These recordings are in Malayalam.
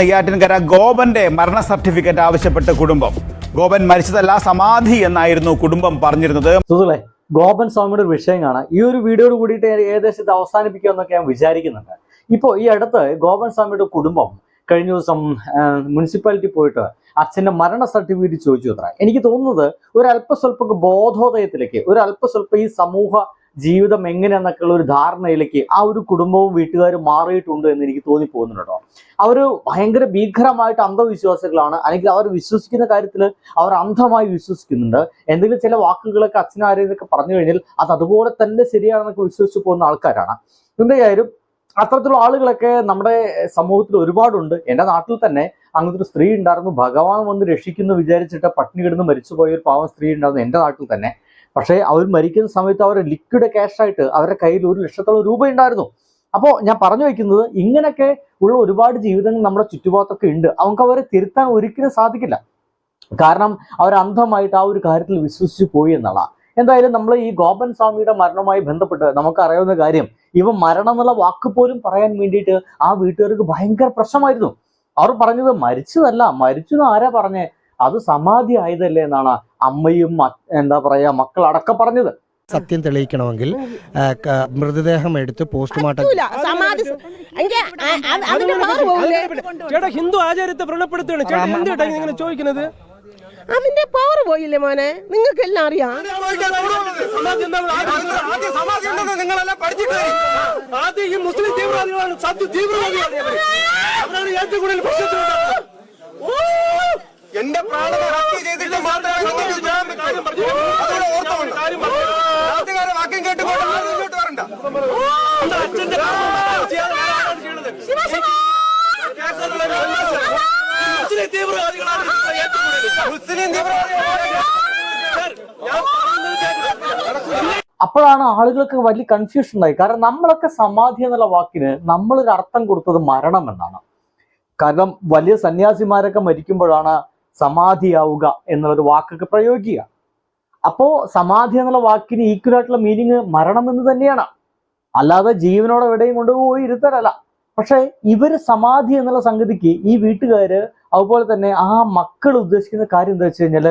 നെയ്യാറ്റിൻകര ഗോപന്റെ മരണ സർട്ടിഫിക്കറ്റ് ആവശ്യപ്പെട്ട കുടുംബം. ഗോപൻ മരിച്ചതല്ല സമാധി എന്നായിരുന്നു കുടുംബം പറഞ്ഞിരുന്നത്. സുഹൃത്തുക്കളെ ഗോപൻ സ്വാമിയുടെ ഒരു വിഷയം കാണാം ഈ ഒരു വീഡിയോയോട് കൂടിയിട്ട് ഏകദേശം ഇത് അവസാനിപ്പിക്കുമെന്നൊക്കെ ഞാൻ വിചാരിക്കുന്നുണ്ട്. ഇപ്പോൾ ഈ അടുത്ത് ഗോപൻ സ്വാമിയുടെ കുടുംബം കഴിഞ്ഞ ദിവസം മുനിസിപ്പാലിറ്റി പോയിട്ട് അച്ഛന്റെ മരണ സർട്ടിഫിക്കറ്റ് ചോദിച്ചു എനിക്ക് തോന്നുന്നത് ഒരു അല്പസ്വല്പ ബോധോദയത്തിലേക്ക് ഒരു അല്പസ്വല്പം ഈ സമൂഹ ജീവിതം എങ്ങനെയാന്നൊക്കെയുള്ള ഒരു ധാരണയിലേക്ക് ആ ഒരു കുടുംബവും വീട്ടുകാരും മാറിയിട്ടുണ്ട് എന്ന് എനിക്ക് തോന്നിപ്പോകുന്നുണ്ടോ അവർ ഭയങ്കര ഭീകരമായിട്ട് അന്ധവിശ്വാസികളാണ്. അല്ലെങ്കിൽ അവർ വിശ്വസിക്കുന്ന കാര്യത്തിൽ അവർ അന്ധമായി വിശ്വസിക്കുന്നുണ്ട്. എന്തെങ്കിലും ചില വാക്കുകളൊക്കെ അച്ഛനാരെന്നൊക്കെ പറഞ്ഞു കഴിഞ്ഞാൽ അത് അതുപോലെ തന്നെ ശരിയാണെന്നൊക്കെ വിശ്വസിച്ച് പോകുന്ന ആൾക്കാരാണ്. എന്തായാലും അത്തരത്തിലുള്ള ആളുകളൊക്കെ നമ്മുടെ സമൂഹത്തിൽ ഒരുപാടുണ്ട്. എന്റെ നാട്ടിൽ തന്നെ അങ്ങനത്തെ ഒരു സ്ത്രീ ഉണ്ടായിരുന്നു. ഭഗവാൻ വന്ന് രക്ഷിക്കുന്നു വിചാരിച്ചിട്ട് പട്ടിണി കിടന്ന് മരിച്ചുപോയ ഒരു പാവം സ്ത്രീ ഉണ്ടായിരുന്നു എന്റെ നാട്ടിൽ തന്നെ. പക്ഷേ അവർ മരിക്കുന്ന സമയത്ത് അവർ ലിക്വിഡ് ക്യാഷ് ആയിട്ട് അവരുടെ കയ്യിൽ ഒരു ലക്ഷത്തോളം രൂപ ഉണ്ടായിരുന്നു. അപ്പോൾ ഞാൻ പറഞ്ഞു വയ്ക്കുന്നത് ഇങ്ങനെയൊക്കെ ഉള്ള ഒരുപാട് ജീവിതങ്ങൾ നമ്മുടെ ചുറ്റുപാടത്തൊക്കെ ഉണ്ട്. അവർക്ക് അവരെ തിരുത്താൻ ഒരിക്കലും സാധിക്കില്ല. കാരണം അവർ അന്ധമായിട്ട് ആ ഒരു കാര്യത്തിൽ വിശ്വസിച്ച് പോയി എന്നുള്ളതാണ് എന്തായാലും നമ്മൾ ഈ ഗോപൻ സ്വാമിയുടെ മരണവുമായി ബന്ധപ്പെട്ട് നമുക്ക് അറിയാവുന്ന കാര്യം ഇവ മരണം എന്നുള്ള വാക്ക് പോലും പറയാൻ വേണ്ടിയിട്ട് ആ വീട്ടുകാർക്ക് ഭയങ്കര പ്രശ്നമായിരുന്നു. അവർ പറഞ്ഞത് മരിച്ചതല്ല മരിച്ചു എന്ന് ആരാ പറഞ്ഞേ? അത് സമാധി ആയതല്ലേ എന്നാണ് അമ്മയും എന്താ പറയാ മക്കൾ അടക്കം പറഞ്ഞത്. സത്യം തെളിയിക്കണമെങ്കിൽ മൃതദേഹം എടുത്ത് പോസ്റ്റ്മോർട്ടം ചേട്ടാ ഹിന്ദു ആചാരത്തെ വ്രണപ്പെടുത്തുകയാണ്. ചേട്ടാ എന്തുട്ടാ ഇങ്ങനെ ചോദിക്കുന്നത്? അവന്റെ പവർ പോയില്ലേ മോനെ? നിങ്ങൾക്ക് എല്ലാം അറിയാം. ആദ്യം ഈ മുസ്ലിം തീവ്രവാദികളാണ്. സത്യ തീവ്രവാദികളാണ് ഏറ്റവും കൂടുതൽ. എന്റെ പ്രാണനെ ഹത്യ ചെയ്തിട്ട് മാത്രമേ നിങ്ങൾക്ക് ഞാൻ കാര്യം പറഞ്ഞു. അതുകൂടെ ഓർത്തോണം. നാട്ടുകാരെ വാക്യം കേട്ടുകൊണ്ട് ആരും ഇങ്ങോട്ട് വരണ്ട. മുസ്ലിം തീവ്രവാദികളാണ് തീവ്രവാദികളാണ്. അപ്പോഴാണ് ആളുകൾക്ക് വലിയ കൺഫ്യൂഷൻ ഉണ്ടായി കാരണം നമ്മളൊക്കെ സമാധി എന്നുള്ള വാക്കിന് നമ്മളൊരു അർത്ഥം കൊടുത്തത് മരണം എന്നാണ്. കാരണം വലിയ സന്യാസിമാരൊക്കെ മരിക്കുമ്പോഴാണ് സമാധിയാവുക എന്നുള്ളൊരു വാക്കൊക്കെ പ്രയോഗിക്കുക. അപ്പോ സമാധി എന്നുള്ള വാക്കിന് ഈക്വൽ ആയിട്ടുള്ള മീനിങ് മരണം എന്ന് തന്നെയാണ്. അല്ലാതെ ജീവനോടെ എവിടെയും കൊണ്ടുപോയി ഇരുത്തരല്ല പക്ഷെ ഇവർ സമാധി എന്നുള്ള സംഗതിക്ക് ഈ വീട്ടുകാര് അതുപോലെ തന്നെ ആ മക്കൾ ഉദ്ദേശിക്കുന്ന കാര്യം എന്താ വെച്ച് കഴിഞ്ഞാൽ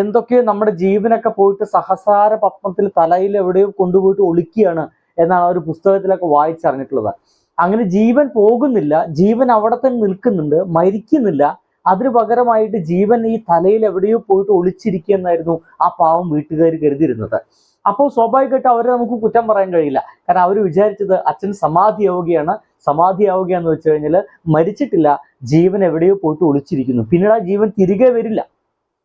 എന്തൊക്കെയോ നമ്മുടെ ജീവനൊക്കെ പോയിട്ട് സഹസാര പത്മത്തിൽ തലയിൽ എവിടെയോ കൊണ്ടുപോയിട്ട് ഒളിക്കുകയാണ് എന്നാണ് ഒരു പുസ്തകത്തിലൊക്കെ വായിച്ചറിഞ്ഞിട്ടുള്ളത്. അങ്ങനെ ജീവൻ പോകുന്നില്ല ജീവൻ അവിടെ തന്നെ നിൽക്കുന്നുണ്ട് മരിക്കുന്നില്ല അതിന് പകരമായിട്ട് ജീവൻ ഈ തലയിൽ എവിടെയോ പോയിട്ട് ഒളിച്ചിരിക്കുന്നായിരുന്നു ആ പാവം വീട്ടുകാർ കരുതിയിരുന്നത്. അപ്പോൾ സ്വാഭാവികമായിട്ട് അവരെ നമുക്ക് കുറ്റം പറയാൻ കഴിയില്ല. കാരണം അവർ വിചാരിച്ചത് അച്ഛൻ സമാധിയാവുകയാണ്. സമാധിയാവുകയെന്ന് വെച്ച് കഴിഞ്ഞാൽ മരിച്ചിട്ടില്ല. ജീവൻ എവിടെയോ പോയിട്ട് ഒളിച്ചിരിക്കുന്നു. പിന്നീട് ആ ജീവൻ തിരികെ വരില്ല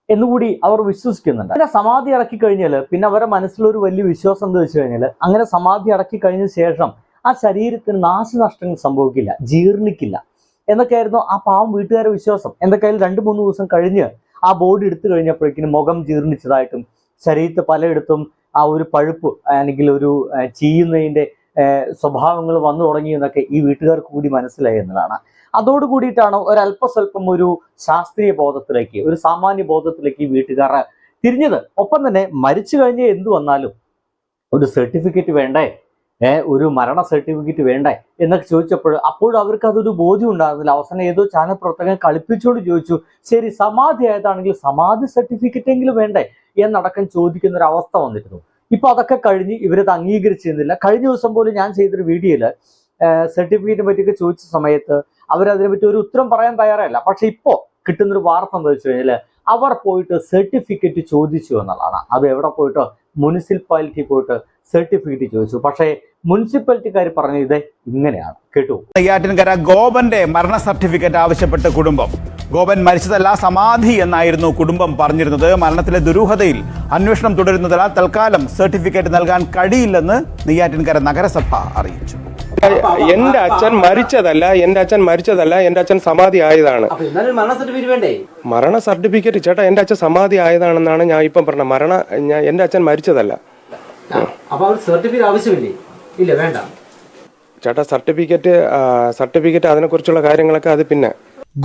എന്നുകൂടി അവർ വിശ്വസിക്കുന്നുണ്ട്. പിന്നെ സമാധി അടക്കി കഴിഞ്ഞാൽ പിന്നെ അവരുടെ മനസ്സിലൊരു വലിയ വിശ്വാസം എന്ന് വെച്ച് കഴിഞ്ഞാൽ അങ്ങനെ സമാധി അടക്കി കഴിഞ്ഞ ശേഷം ആ ശരീരത്തിന് നാശനഷ്ടങ്ങൾ സംഭവിക്കില്ല. ജീർണിക്കില്ല. എന്നൊക്കെയായിരുന്നു ആ പാവം വീട്ടുകാരുടെ വിശ്വാസം. എന്തൊക്കെയായാലും രണ്ട് മൂന്ന് ദിവസം കഴിഞ്ഞ് ആ ബോർഡ് എടുത്തു കഴിഞ്ഞപ്പോഴേക്കും മുഖം ജീർണിച്ചതായിട്ടും ശരീരത്തെ പലയിടത്തും ആ ഒരു പഴുപ്പ് അല്ലെങ്കിൽ ഒരു ചീയുന്നതിന്റെ സ്വഭാവങ്ങൾ വന്നു തുടങ്ങിയെന്നൊക്കെ ഈ വീട്ടുകാർക്ക് കൂടി മനസ്സിലായി എന്നതാണ്. അതോട് കൂടിയിട്ടാണ് ഒരല്പസ്വല്പം ഒരു ശാസ്ത്രീയ ബോധത്തിലേക്ക് ഒരു സാമാന്യ ബോധത്തിലേക്ക് ഈ വീട്ടുകാർ തിരിഞ്ഞത്. ഒപ്പം തന്നെ മരിച്ചു കഴിഞ്ഞ് എന്തു വന്നാലും ഒരു സർട്ടിഫിക്കറ്റ് വേണ്ടേ? ഒരു മരണ സർട്ടിഫിക്കറ്റ് വേണ്ടേ എന്നൊക്കെ ചോദിച്ചപ്പോൾ അപ്പോഴും അവർക്ക് അതൊരു ബോധ്യം ഉണ്ടാകുന്നില്ല അവസാനം ഏതോ ചാനൽ പ്രവർത്തകൻ കളിപ്പിച്ചുകൊണ്ട് ചോദിച്ചു ശരി സമാധി ആയതാണെങ്കിൽ സമാധി സർട്ടിഫിക്കറ്റ് എങ്കിലും വേണ്ടേ? എന്നടക്കം ചോദിക്കുന്ന ഒരു അവസ്ഥ വന്നിരുന്നു. ഇപ്പൊ അതൊക്കെ കഴിഞ്ഞ് ഇവരത് അംഗീകരിച്ചിരുന്നില്ല. കഴിഞ്ഞ ദിവസം പോലും ഞാൻ ചെയ്തൊരു വീഡിയോയിൽ സർട്ടിഫിക്കറ്റിനെ പറ്റിയൊക്കെ ചോദിച്ച സമയത്ത് അവരതിനെ പറ്റി ഒരു ഉത്തരം പറയാൻ തയ്യാറല്ല. പക്ഷെ ഇപ്പോ കിട്ടുന്നൊരു വാർത്ത എന്താ വെച്ച് കഴിഞ്ഞാൽ അവർ പോയിട്ട് സർട്ടിഫിക്കറ്റ് ചോദിച്ചു എന്നുള്ളതാണ്. അത് എവിടെ പോയിട്ടോ? മുനിസിപ്പാലിറ്റി പോയിട്ട് സർട്ടിഫിക്കറ്റ് ചോദിച്ചു. പക്ഷേ മുനിസിപ്പാലിറ്റിക്കാർ പറഞ്ഞത് ഇത് ഇങ്ങനെയാണ്. കേട്ടു. നെയ്യാറ്റിൻകര ഗോപന്റെ മരണ സർട്ടിഫിക്കറ്റ് ആവശ്യപ്പെട്ട കുടുംബം. ഗോപൻ മരിച്ചതല്ല സമാധി എന്നായിരുന്നു കുടുംബം പറഞ്ഞിരുന്നത്. മരണത്തിലെ ദുരൂഹതയിൽ അന്വേഷണം തുടരുന്നതിനാൽ തൽക്കാലം സർട്ടിഫിക്കറ്റ് നൽകാൻ കഴിയില്ലെന്ന് നെയ്യാറ്റിൻകര നഗരസഭ അറിയിച്ചു. എന്റെ അച്ഛൻ മരിച്ചതല്ല എന്റെ അച്ഛൻ മരിച്ചതല്ല എന്റെ അച്ഛൻ സമാധി ആയതാണ്. മരണ സർട്ടിഫിക്കറ്റ് വേണ്ടേ? മരണ സർട്ടിഫിക്കറ്റ് ചേട്ടാ എന്റെ അച്ഛൻ സമാധി ആയതാണെന്നാണ് ഞാൻ ഇപ്പം പറഞ്ഞത്. മരണ ഞാൻ എന്റെ അച്ഛൻ മരിച്ചതല്ല. അപ്പൊ അവർ സർട്ടിഫിക്കറ്റ് ആവശ്യമില്ലേ? ഇല്ല വേണ്ട. ചേട്ടാ സർട്ടിഫിക്കറ്റ് സർട്ടിഫിക്കറ്റ് അതിനെക്കുറിച്ചുള്ള കാര്യങ്ങളൊക്കെ അത് പിന്നെ.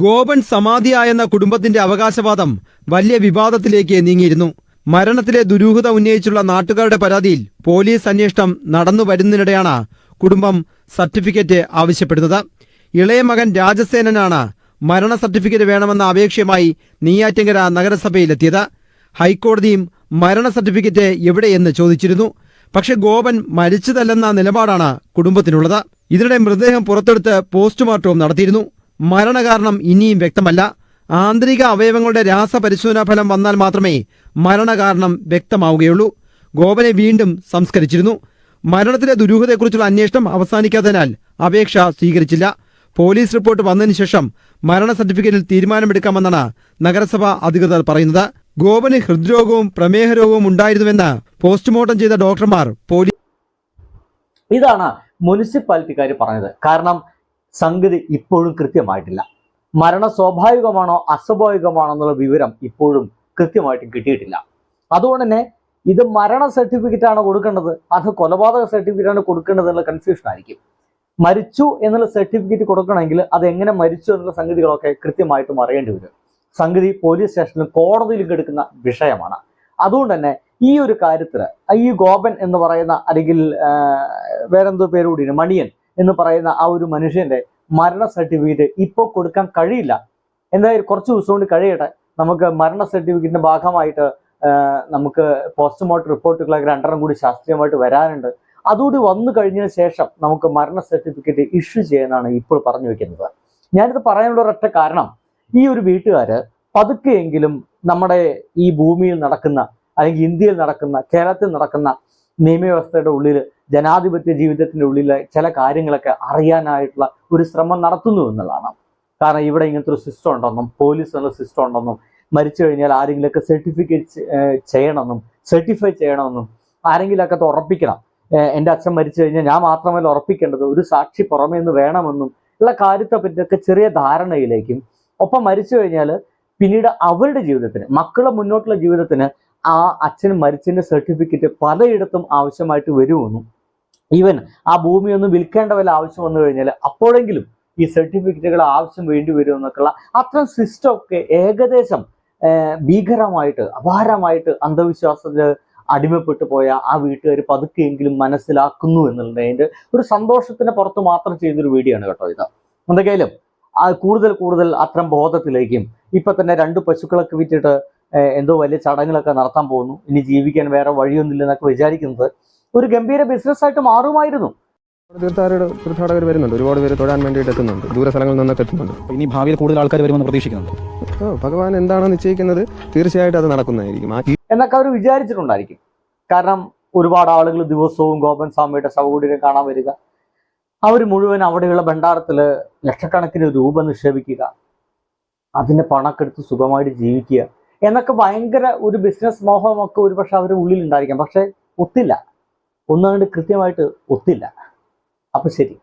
ഗോപൻ സമാധിയായെന്ന കുടുംബത്തിന്റെ അവകാശവാദം വലിയ വിവാദത്തിലേക്ക് നീങ്ങിയിരുന്നു. മരണത്തിലെ ദുരൂഹത ഉന്നയിച്ചുള്ള നാട്ടുകാരുടെ പരാതിയിൽ പോലീസ് അന്വേഷണം നടന്നു വരുന്നതിനിടെയാണ് കുടുംബം സർട്ടിഫിക്കറ്റ് ആവശ്യപ്പെടുന്നത്. ഇളയ മകൻ രാജസേനനാണ് മരണ സർട്ടിഫിക്കറ്റ് വേണമെന്ന അപേക്ഷയുമായി നെയ്യാറ്റിങ്കര നഗരസഭയിലെത്തിയത്. ഹൈക്കോടതിയും മരണ സർട്ടിഫിക്കറ്റ് എവിടെയെന്ന് ചോദിച്ചിരുന്നു. പക്ഷെ ഗോപൻ മരിച്ചതല്ലെന്ന നിലപാടാണ് കുടുംബത്തിനുള്ളത്. ഇതിനിടെ മൃതദേഹം പുറത്തെടുത്ത് പോസ്റ്റ്മോർട്ടവും നടത്തിയിരുന്നു. മരണകാരണം ഇനിയും വ്യക്തമല്ല. ആന്തരിക അവയവങ്ങളുടെ രാസപരിശോധനാ ഫലം വന്നാൽ മാത്രമേ മരണകാരണം വ്യക്തമാവുകയുള്ളൂ. ഗോപനെ വീണ്ടും സംസ്കരിച്ചിരുന്നു. മരണത്തിലെ ദുരൂഹതയെക്കുറിച്ചുള്ള അന്വേഷണം അവസാനിക്കാത്തതിനാൽ അപേക്ഷ സ്വീകരിച്ചില്ല. പോലീസ് റിപ്പോർട്ട് വന്നതിന് ശേഷം മരണ സർട്ടിഫിക്കറ്റിൽ തീരുമാനമെടുക്കാമെന്നാണ് നഗരസഭാ അധികൃതർ പറയുന്നത്. ഗോപന് ഹൃദ്രോഗവും പ്രമേഹ രോഗവും ഉണ്ടായിരുന്നുവെന്ന് പോസ്റ്റ്മോർട്ടം ചെയ്ത ഡോക്ടർമാർ പോലീസ് ഇതാണ് മുനിസിപ്പാലിറ്റിക്കാർ പറഞ്ഞത്. കാരണം സംഗതി ഇപ്പോഴും കൃത്യമായിട്ടില്ല. മരണ സ്വാഭാവികമാണോ അസ്വാഭാവികമാണോ എന്നുള്ള വിവരം ഇപ്പോഴും കൃത്യമായിട്ട് കിട്ടിയിട്ടില്ല. അതുകൊണ്ട് തന്നെ ഇത് മരണ സർട്ടിഫിക്കറ്റ് ആണ് കൊടുക്കേണ്ടത്. അത് കൊലപാതക സർട്ടിഫിക്കറ്റ് ആണ് കൊടുക്കേണ്ടത് എന്നുള്ള കൺഫ്യൂഷൻ ആയിരിക്കും. മരിച്ചു എന്നുള്ള സർട്ടിഫിക്കറ്റ് കൊടുക്കണമെങ്കിൽ അത് എങ്ങനെ മരിച്ചു എന്നുള്ള സംഗതികളൊക്കെ കൃത്യമായിട്ടും അറിയേണ്ടി വരും. സംഗതി പോലീസ് സ്റ്റേഷനിലും കോടതിയിലും കെടുക്കുന്ന വിഷയമാണ്. അതുകൊണ്ട് തന്നെ ഈ ഒരു കാര്യത്തിൽ ഈ ഗോപൻ എന്ന് പറയുന്ന അല്ലെങ്കിൽ വേറെന്തോ പേര് മണിയൻ എന്ന് പറയുന്ന ആ ഒരു മനുഷ്യന്റെ മരണ സർട്ടിഫിക്കറ്റ് ഇപ്പോൾ കൊടുക്കാൻ കഴിയില്ല. എന്തായാലും കുറച്ച് ദിവസം കൊണ്ട് കഴിയട്ടെ. നമുക്ക് മരണ സർട്ടിഫിക്കറ്റിന്റെ ഭാഗമായിട്ട് നമുക്ക് പോസ്റ്റ്മോർട്ടം റിപ്പോർട്ടുകളൊക്കെ രണ്ടെണ്ണം കൂടി ശാസ്ത്രീയമായിട്ട് വരാനുണ്ട്. അതുകൂടി വന്നു കഴിഞ്ഞതിന് ശേഷം നമുക്ക് മരണ സർട്ടിഫിക്കറ്റ് ഇഷ്യൂ ചെയ്യാനാണ് ഇപ്പോൾ പറഞ്ഞു വെക്കുന്നത്. ഞാനിത് പറയാനുള്ള ഒരൊറ്റ കാരണം ഈ ഒരു വീട്ടുകാര് പതുക്കെയെങ്കിലും നമ്മുടെ ഈ ഭൂമിയിൽ നടക്കുന്ന അല്ലെങ്കിൽ ഇന്ത്യയിൽ നടക്കുന്ന കേരളത്തിൽ നടക്കുന്ന നിയമവ്യവസ്ഥയുടെ ഉള്ളിൽ ജനാധിപത്യ ജീവിതത്തിന്റെ ഉള്ളിലെ ചില കാര്യങ്ങളൊക്കെ അറിയാനായിട്ടുള്ള ഒരു ശ്രമം നടത്തുന്നു എന്നുള്ളതാണ്. കാരണം ഇവിടെ ഇങ്ങനത്തെ ഒരു സിസ്റ്റം ഉണ്ടെന്നും പോലീസ് എന്നുള്ള സിസ്റ്റം ഉണ്ടെന്നും മരിച്ചു കഴിഞ്ഞാൽ ആരെങ്കിലുമൊക്കെ സർട്ടിഫിക്കറ്റ് ചെയ്യണമെന്നും സർട്ടിഫൈ ചെയ്യണമെന്നും ആരെങ്കിലുമൊക്കെ അത് ഉറപ്പിക്കണം. എന്റെ അച്ഛൻ മരിച്ചു കഴിഞ്ഞാൽ ഞാൻ മാത്രമല്ല ഉറപ്പിക്കേണ്ടത് ഒരു സാക്ഷി പുറമേ നിന്ന് വേണമെന്നും ഉള്ള കാര്യത്തെ പറ്റിയൊക്കെ ചെറിയ ധാരണയിലേക്കും ഒപ്പം മരിച്ചു കഴിഞ്ഞാൽ പിന്നീട് അവരുടെ ജീവിതത്തിന് മക്കളുടെ മുന്നോട്ടുള്ള ജീവിതത്തിന് ആ അച്ഛൻ മരിച്ചതിന്റെ സർട്ടിഫിക്കറ്റ് പലയിടത്തും ആവശ്യമായിട്ട് വരുമെന്നും. ഈവൻ ആ ഭൂമിയൊന്നും വിൽക്കേണ്ട വല്ല ആവശ്യം വന്നു കഴിഞ്ഞാൽ അപ്പോഴെങ്കിലും ഈ സർട്ടിഫിക്കറ്റുകൾ ആവശ്യം വേണ്ടി വരും എന്നൊക്കെയുള്ള അത്തരം സിസ്റ്റം ഒക്കെ ഏകദേശം ഭീകരമായിട്ട് അപാരമായിട്ട് അന്ധവിശ്വാസത്തിൽ അടിമപ്പെട്ടു പോയ ആ വീട്ടുകാർ പതുക്കെയെങ്കിലും മനസ്സിലാക്കുന്നു എന്നുള്ളതിന്റെ ഒരു സന്തോഷത്തിന് പുറത്ത് മാത്രം ചെയ്തൊരു വീഡിയോ ആണ് കേട്ടോ ഇത്. എന്തൊക്കെയായാലും കൂടുതൽ കൂടുതൽ അത്തരം ബോധത്തിലേക്കും ഇപ്പൊ തന്നെ രണ്ട് പശുക്കളൊക്കെ വിറ്റിട്ട് എന്തോ വലിയ ചടങ്ങുകളൊക്കെ നടത്താൻ പോകുന്നു. ഇനി ജീവിക്കാൻ വേറെ വഴിയൊന്നുമില്ല എന്നൊക്കെ വിചാരിക്കുന്നത് ഒരു ഗംഭീര ബിസിനസ് ആയിട്ട് മാറുമായിരുന്നു. തീർത്ഥാടകർ തീർത്ഥാടകർ വരുന്നുണ്ട്. ഒരുപാട് പേര് തൊഴാൻ വേണ്ടിയിട്ട് എത്തുന്നുണ്ട്. ദൂര സ്ഥലങ്ങളിൽ നിന്നൊക്കെ എത്തുന്നുണ്ട്. ഇനി ഭാവിയിൽ കൂടുതൽ ആൾക്കാർ വരുമെന്ന് പ്രതീക്ഷിക്കുന്നുണ്ട്? ഭഗവാൻ എന്താണോ നിശ്ചയിക്കുന്നത്? തീർച്ചയായിട്ടും അത് നടക്കുന്നതായിരിക്കും. എന്നൊക്കെ അവർ വിചാരിച്ചിട്ടുണ്ടായിരിക്കും. കാരണം ഒരുപാട് ആളുകൾ ദിവസവും ഗോപൻ സ്വാമിയുടെ ശവകുടീരം കാണാൻ വരിക. അവർ മുഴുവൻ അവിടെയുള്ള ഭണ്ഡാരത്തിൽ ലക്ഷക്കണക്കിന് രൂപ നിക്ഷേപിക്കുക. അതിന്റെ പണക്കെടുത്ത് സുഖമായിട്ട് ജീവിക്കുക. എന്നൊക്കെ ഭയങ്കര ഒരു ബിസിനസ് മോഹമൊക്കെ ഒരുപക്ഷെ അവരുടെ ഉള്ളിൽ ഉണ്ടായിരിക്കാം പക്ഷെ ഒത്തില്ല. ഒന്നുകൊണ്ട് കൃത്യമായിട്ട് ഒത്തില്ല. അപ്പം ശരി.